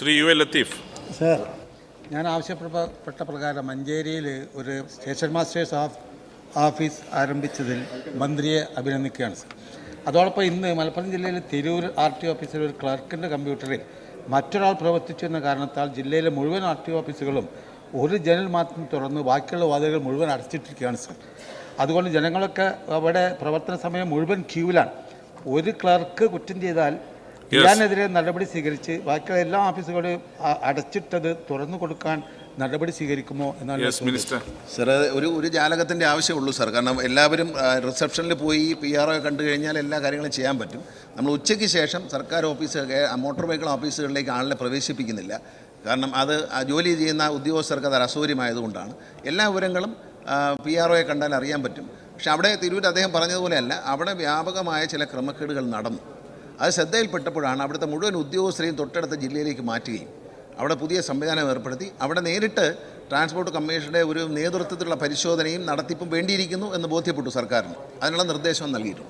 Shri U A Latheef. Sir ഞാൻ ആവശ്യപ്പെട്ട പ്രകാരം മഞ്ചേരിയിൽ ഒരു സ്റ്റേഷൻ മാസ്റ്റേഴ്സ് ഓഫ് ഓഫീസ് ആരംഭിച്ചതിൽ മന്ത്രിയെ അഭിനന്ദിക്കുകയാണ് സർ. അതോടൊപ്പം ഇന്ന് മലപ്പുറം ജില്ലയിൽ തിരൂർ ആർ ടി ഓഫീസിൽ ഒരു ക്ലർക്കിന്റെ കമ്പ്യൂട്ടറിൽ മറ്റൊരാൾ പ്രവർത്തിച്ചു എന്ന കാരണത്താൽ ജില്ലയിലെ മുഴുവൻ ആർ ടി ഓഫീസുകളും ഒരു ജനൽ മാത്രം തുറന്ന് ബാക്കിയുള്ള വാതിലുകൾ മുഴുവൻ അടച്ചിട്ടിരിക്കുകയാണ് സർ. അതുകൊണ്ട് ജനങ്ങളൊക്കെ അവിടെ പ്രവർത്തന സമയം മുഴുവൻ ക്യൂവിലാണ്. ഒരു ക്ലർക്ക് കുറ്റം ചെയ്താൽ ഇയാനെതിരെ നടപടി സ്വീകരിച്ച് ബാക്കിയുള്ള എല്ലാ ഓഫീസുകളും അടച്ചിട്ടത് തുറന്നു കൊടുക്കാൻ നടപടി സ്വീകരിക്കുമോ എന്നാണ് യെസ് മിനിസ്റ്റർ സർ ഒരു ഒരു ജാലകത്തിന്റെ ആവശ്യമുള്ളൂ സർ കാരണം എല്ലാവരും റിസപ്ഷനിൽ പോയി പി ആർ ഒ കണ്ടു കഴിഞ്ഞാൽ എല്ലാ കാര്യങ്ങളും ചെയ്യാൻ പറ്റും. നമ്മൾ ഉച്ചയ്ക്ക് ശേഷം സർക്കാർ ഓഫീസ് മോട്ടോർ വെഹിക്കിൾ ഓഫീസുകളിലേക്ക് ആളിനെ പ്രവേശിപ്പിക്കുന്നില്ല. കാരണം അത് ജോലി ചെയ്യുന്ന ഉദ്യോഗസ്ഥർക്ക് അത് അസൗകര്യമായതുകൊണ്ടാണ്. എല്ലാ വിവരങ്ങളും പി ആർ ഒയെ കണ്ടാൽ അറിയാൻ പറ്റും. പക്ഷെ അവിടെ തിരൂർ അദ്ദേഹം പറഞ്ഞതുപോലെയല്ല അവിടെ വ്യാപകമായ ചില ക്രമക്കേടുകൾ നടന്നു. അത് ശ്രദ്ധയിൽപ്പെട്ടപ്പോഴാണ് അവിടുത്തെ മുഴുവൻ ഉദ്യോഗസ്ഥരെയും തൊട്ടടുത്ത ജില്ലയിലേക്ക് മാറ്റുകയും അവിടെ പുതിയ സംവിധാനം ഏർപ്പെടുത്തി. അവിടെ നേരിട്ട് ട്രാൻസ്പോർട്ട് കമ്മീഷന്റെ ഒരു നേതൃത്വത്തിലുള്ള പരിശോധനയും നടത്തിപ്പും വേണ്ടിയിരിക്കുന്നു എന്ന് ബോധ്യപ്പെട്ടു സർക്കാരിന്. അതിനുള്ള നിർദ്ദേശം നൽകിയിട്ടുണ്ട്.